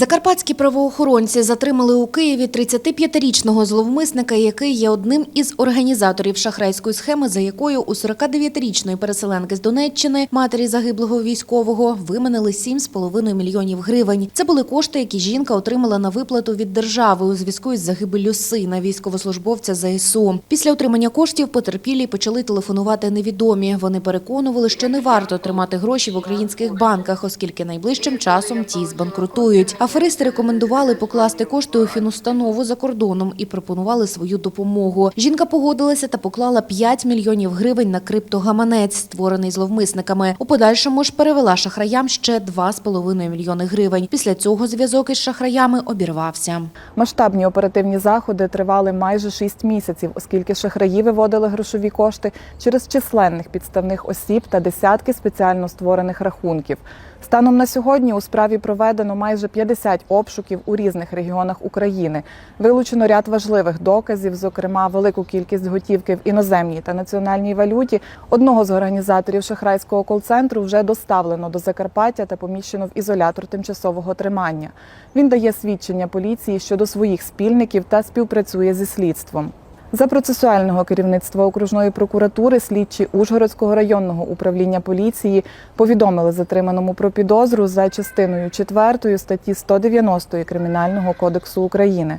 Закарпатські правоохоронці затримали у Києві 35-річного зловмисника, який є одним із організаторів шахрайської схеми, за якою у 49-річної переселенки з Донеччини, матері загиблого військового, виманили 7,5 мільйонів гривень. Це були кошти, які жінка отримала на виплату від держави у зв'язку із загибеллю сина військовослужбовця ЗСУ. Після отримання коштів потерпілі почали телефонувати невідомі. Вони переконували, що не варто тримати гроші в українських банках, оскільки найближчим часом ті збанкрутують. Аферисти рекомендували покласти кошти у фінустанову за кордоном і пропонували свою допомогу. Жінка погодилася та поклала 5 мільйонів гривень на криптогаманець, створений зловмисниками. У подальшому ж перевела шахраям ще 2,5 мільйони гривень. Після цього зв'язок із шахраями обірвався. Масштабні оперативні заходи тривали майже 6 місяців, оскільки шахраї виводили грошові кошти через численних підставних осіб та десятки спеціально створених рахунків. Станом на сьогодні у справі проведено майже 50 обшуків у різних регіонах України. Вилучено ряд важливих доказів, зокрема велику кількість готівки в іноземній та національній валюті. Одного з організаторів шахрайського кол-центру вже доставлено до Закарпаття та поміщено в ізолятор тимчасового тримання. Він дає свідчення поліції щодо своїх спільників та співпрацює зі слідством. За процесуального керівництва окружної прокуратури слідчі Ужгородського районного управління поліції повідомили затриманому про підозру за частиною 4 статті 190 Кримінального кодексу України.